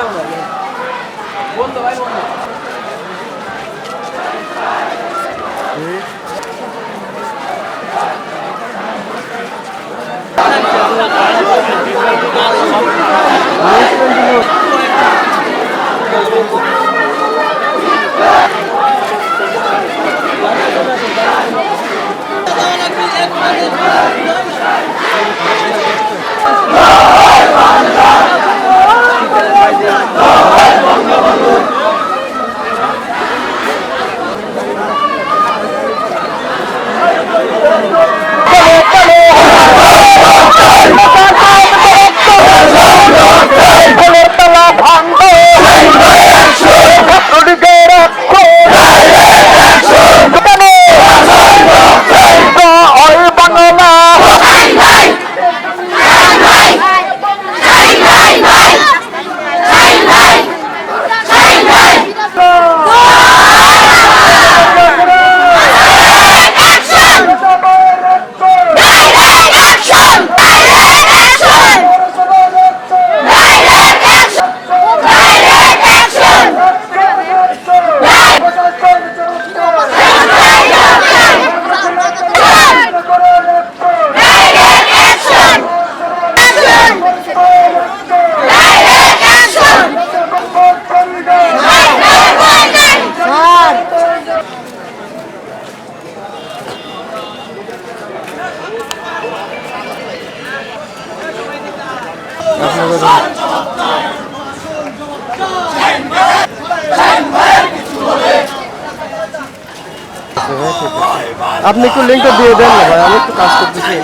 ভাই বন্ধু বন্ধু। আপনি একটু লিঙ্কটা দিয়ে দেন না ভাই আমি একটু কাজ করতেছি।